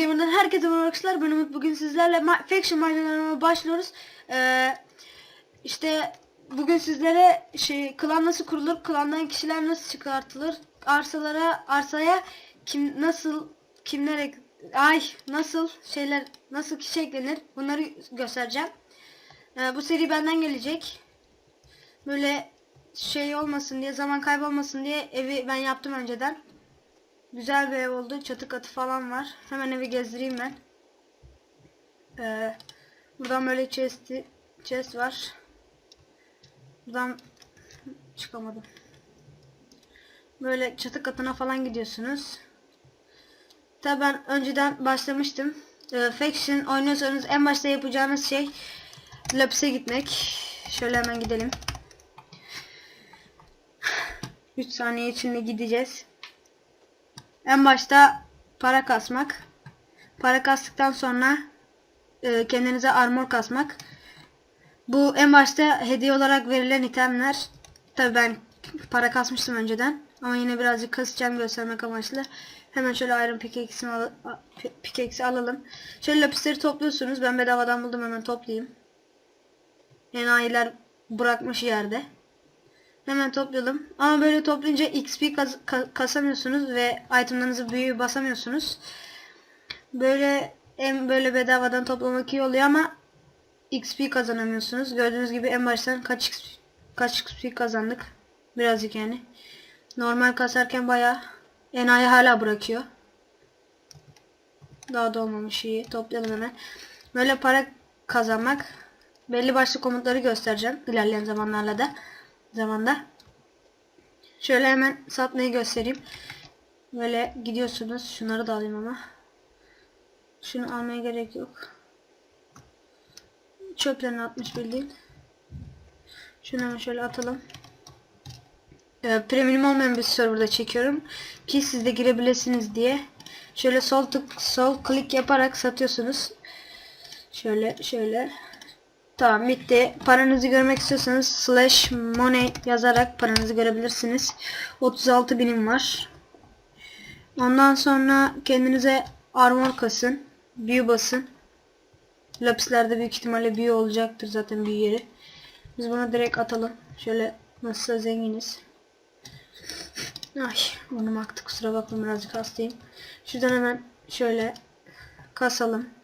Gamer'dan herkese merhaba arkadaşlar. Ben Umut. Bugün sizlerle ma- Faction maceralarına başlıyoruz. Ee, işte bugün sizlere şey klan nasıl kurulur, klandan kişiler nasıl çıkartılır, arsalara, arsaya kim nasıl kimler ay nasıl şeyler nasıl kişi eklenir bunları göstereceğim. Ee, bu seri benden gelecek. Böyle şey olmasın diye zaman kaybolmasın diye evi ben yaptım önceden. Güzel bir ev oldu. Çatı katı falan var. Hemen evi gezdireyim ben. Ee, buradan böyle chest, chest var. Buradan çıkamadım. Böyle çatı katına falan gidiyorsunuz. Tabi ben önceden başlamıştım. Ee, Faction oynuyorsanız en başta yapacağınız şey Laps'e gitmek. Şöyle hemen gidelim. 3 saniye içinde gideceğiz. En başta para kasmak. Para kastıktan sonra e, kendinize armor kasmak. Bu en başta hediye olarak verilen itemler. Tabi ben para kasmıştım önceden. Ama yine birazcık kasacağım göstermek amaçlı. Hemen şöyle iron pickaxe'imi al alalım. Şöyle lapisleri topluyorsunuz. Ben bedavadan buldum hemen toplayayım. Enayiler bırakmış yerde. Hemen toplayalım. Ama böyle toplayınca XP kas ka- kasamıyorsunuz ve itemlarınızı büyüğü basamıyorsunuz. Böyle en böyle bedavadan toplamak iyi oluyor ama XP kazanamıyorsunuz. Gördüğünüz gibi en baştan kaç XP, kaç XP kazandık. Birazcık yani. Normal kasarken bayağı enayi hala bırakıyor. Daha da iyi. Toplayalım hemen. Böyle para kazanmak belli başlı komutları göstereceğim ilerleyen zamanlarla da zamanda. Şöyle hemen satmayı göstereyim. Böyle gidiyorsunuz. Şunları da alayım ama. Şunu almaya gerek yok. Çöplerini atmış bildiğin. Şunu hemen şöyle atalım. Ee, premium olmayan bir serverda çekiyorum. Ki siz de girebilirsiniz diye. Şöyle sol tık sol klik yaparak satıyorsunuz. Şöyle şöyle. Tamam bitti. Paranızı görmek istiyorsanız slash money yazarak paranızı görebilirsiniz. 36 binim var. Ondan sonra kendinize armor kasın. Büyü basın. Lapislerde büyük ihtimalle büyü olacaktır zaten büyü yeri. Biz bunu direkt atalım. Şöyle nasılsa zenginiz. Ay burnum aktı kusura bakmayın birazcık hastayım. Şuradan hemen şöyle kasalım.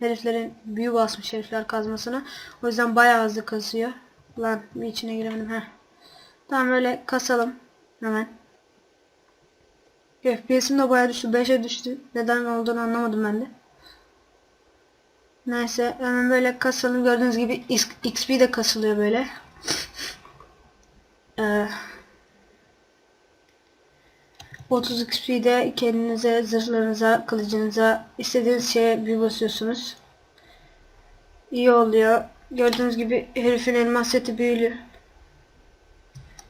Heriflerin büyü basmış herifler kazmasına. O yüzden bayağı hızlı kasıyor. Lan bir içine giremedim. Heh. Tamam öyle kasalım. Hemen. FPS'im de bayağı düştü. 5'e düştü. Neden olduğunu anlamadım ben de. Neyse hemen böyle kasalım. Gördüğünüz gibi XP de kasılıyor böyle. Ee, 30 XP'de kendinize, zırhlarınıza, kılıcınıza, istediğiniz şeye bir basıyorsunuz. İyi oluyor. Gördüğünüz gibi herifin elmas seti büyülü.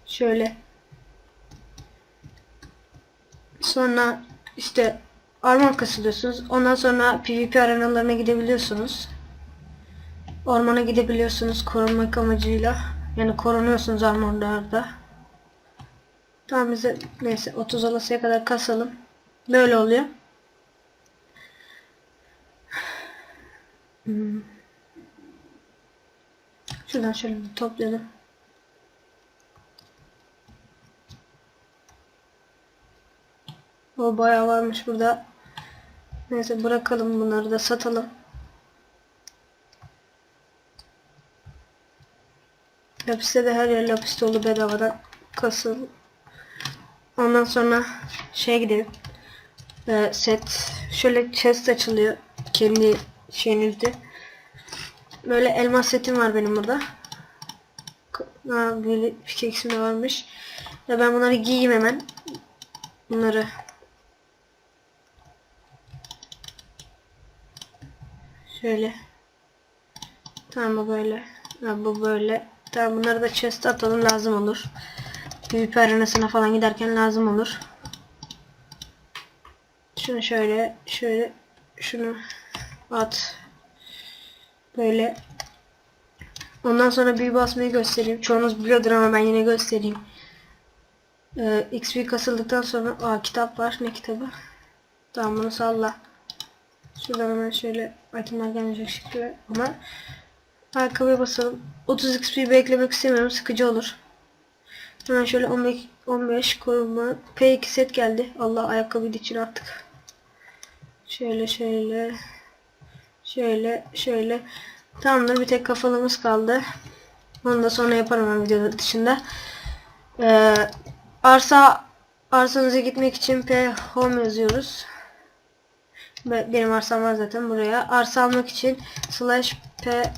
Şöyle. Sonra işte armor kasılıyorsunuz. Ondan sonra PvP arenalarına gidebiliyorsunuz. Ormana gidebiliyorsunuz korunmak amacıyla. Yani korunuyorsunuz armorlarda. Tamam bize neyse 30 olasıya kadar kasalım. Böyle oluyor. Hmm. Şuradan şöyle bir toplayalım. O bayağı varmış burada. Neyse bırakalım bunları da satalım. Lapiste de her yer lapis dolu bedavadan kasıl. Ondan sonra şeye gidelim. Ee, set şöyle chest açılıyor kendi şeyinizde. Böyle elmas setim var benim burada. Ha, böyle pickaxe'im de varmış. Ya ben bunları giyeyim hemen. Bunları şöyle. Tamam bu böyle. Ha, bu böyle. Tamam bunları da chest atalım lazım olur. PvP arenasına falan giderken lazım olur. Şunu şöyle şöyle şunu at. Böyle. Ondan sonra büyü basmayı göstereyim. Çoğunuz biliyordur ama ben yine göstereyim. Ee, XP kasıldıktan sonra aa kitap var. Ne kitabı? Tamam bunu salla. Şuradan hemen şöyle itemler gelmeyecek şekilde ama ayakkabıya basalım. 30 XP beklemek istemiyorum. Sıkıcı olur. Hemen şöyle 15 15 koruma P2 set geldi. Allah ayakkabıyı da içine attık. Şöyle şöyle şöyle şöyle tamamdır bir tek kafalımız kaldı. Onu da sonra yaparım video dışında. Ee, arsa arsanıza gitmek için P home yazıyoruz. Be- Benim arsam var zaten buraya. Arsa almak için slash P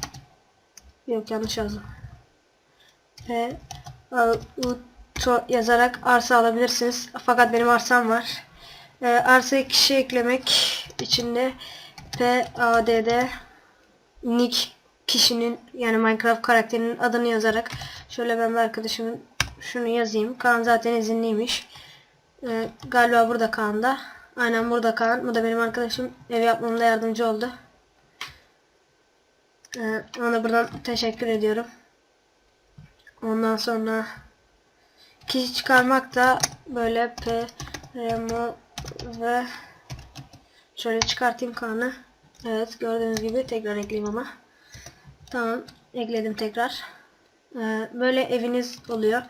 yok yanlış yazdım. P auto yazarak arsa alabilirsiniz. Fakat benim arsam var. Ee, arsaya kişi eklemek için de P A D D nick kişinin yani Minecraft karakterinin adını yazarak şöyle ben bir arkadaşımın şunu yazayım. Kaan zaten izinliymiş. Ee, galiba burada Kaan da. Aynen burada Kaan. Bu da benim arkadaşım. Ev yapmamda yardımcı oldu. Ee, ona buradan teşekkür ediyorum. Ondan sonra kişi çıkarmak da böyle P Remo ve şöyle çıkartayım Kaan'ı. Evet gördüğünüz gibi tekrar ekleyeyim ama. Tamam ekledim tekrar. Ee, böyle eviniz oluyor.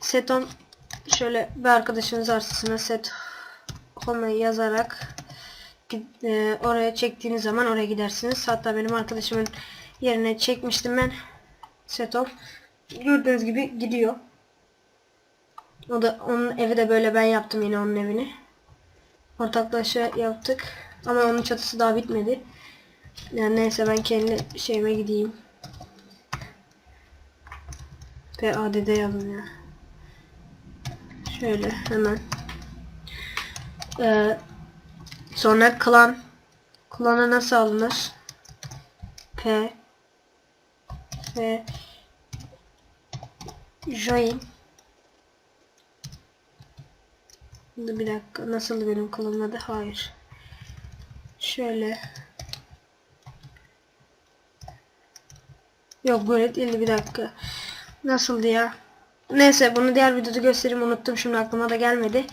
Setom şöyle bir arkadaşınız arsasına set home yazarak e, oraya çektiğiniz zaman oraya gidersiniz. Hatta benim arkadaşımın yerine çekmiştim ben. Setom. Gördüğünüz gibi gidiyor. O da onun evi de böyle ben yaptım yine onun evini. Ortaklaşa yaptık. Ama onun çatısı daha bitmedi. Yani neyse ben kendi şeyime gideyim. PADD yazın ya. Şöyle hemen. Ee, sonra klan. Klana nasıl alınır? P ve join Şimdi bir dakika nasıl benim klanın adı? Hayır. Şöyle Yok böyle değil bir dakika. Nasıldı ya? Neyse bunu diğer videoda göstereyim unuttum şimdi aklıma da gelmedi.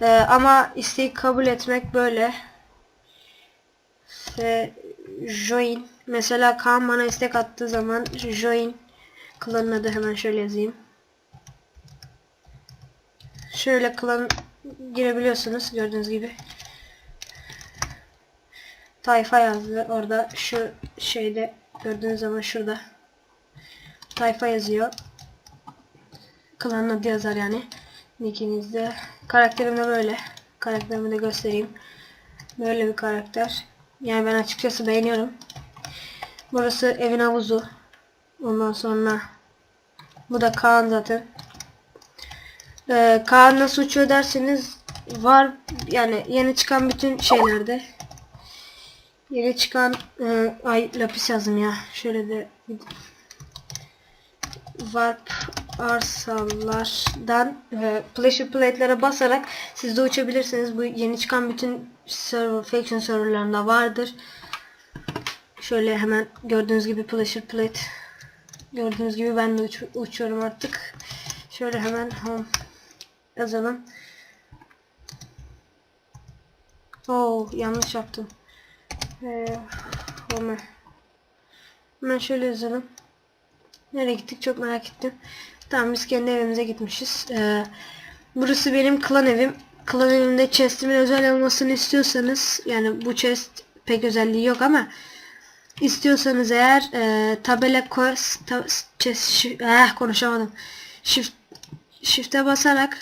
Ee, ama isteği kabul etmek böyle. Ve join. Mesela Kaan bana istek attığı zaman join klanın adı hemen şöyle yazayım. Şöyle klan girebiliyorsunuz gördüğünüz gibi. Tayfa yazdı orada şu şeyde gördüğünüz zaman şurada. Tayfa yazıyor. Klanın adı yazar yani. Nickinizde. Karakterim de böyle. Karakterimi de göstereyim. Böyle bir karakter. Yani ben açıkçası beğeniyorum. Burası evin havuzu. Ondan sonra bu da Kaan zaten. Ee, Kaan nasıl uçuyor derseniz var yani yeni çıkan bütün şeylerde yeni çıkan e, ay lapis yazdım ya şöyle de warp arsalardan e, pleasure plate'lere basarak siz de uçabilirsiniz. Bu yeni çıkan bütün server faction serverlarında vardır. Şöyle hemen gördüğünüz gibi pleasure plate gördüğünüz gibi ben de uç uçuyorum artık. Şöyle hemen home yazalım. Oh yanlış yaptım. Ee. Hemen şöyle yazalım. Nereye gittik çok merak ettim. Tamam biz kendi evimize gitmişiz. Ee, burası benim klan evim. Klan evimde chestimin özel olmasını istiyorsanız yani bu chest pek özelliği yok ama istiyorsanız eğer e, tabela quest ta, chest şi, eh, konuşamadım. Shift shift'e basarak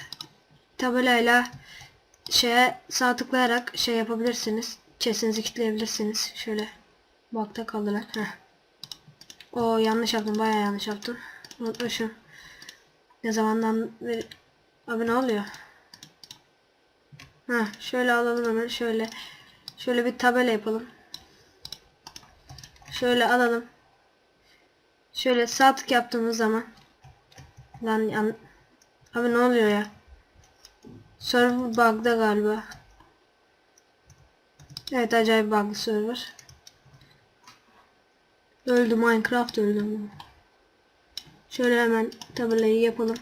tabelayla şeye sağ tıklayarak şey yapabilirsiniz. Chest'inizi kilitleyebilirsiniz. Şöyle bakta kaldılar. Heh. O yanlış yaptım. Bayağı yanlış yaptım. Unutmuşum. Ne zamandan beri... Abi ne oluyor? Ha, şöyle alalım hemen. Şöyle. Şöyle bir tabela yapalım. Şöyle alalım. Şöyle sağ tık yaptığımız zaman. Lan yan... Abi ne oluyor ya? Server bug'da galiba. Evet acayip bug'lı server. Öldü Minecraft öldü. Şöyle hemen tabelayı yapalım.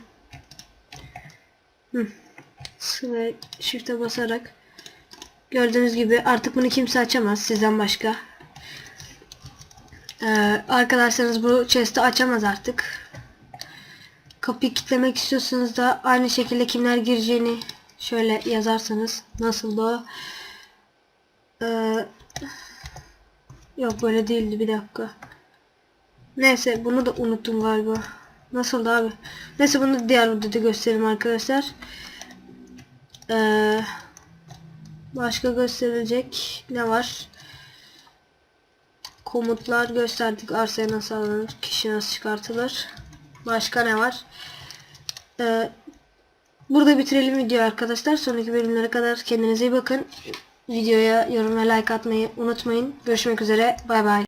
Ve shift'e basarak Gördüğünüz gibi artık bunu kimse açamaz sizden başka. Ee, arkadaşlarınız bu chest'i açamaz artık. Kapıyı kilitlemek istiyorsanız da aynı şekilde kimler gireceğini şöyle yazarsanız nasıl o? Ee, yok böyle değildi bir dakika. Neyse bunu da unuttum galiba. Nasıl abi? Neyse bunu diğer videoda göstereyim arkadaşlar. Ee, başka gösterilecek ne var? Komutlar gösterdik. Arsaya nasıl alınır? Kişi nasıl çıkartılır? Başka ne var? Ee, burada bitirelim video arkadaşlar. Sonraki bölümlere kadar kendinize iyi bakın. Videoya yorum ve like atmayı unutmayın. Görüşmek üzere. Bay bay.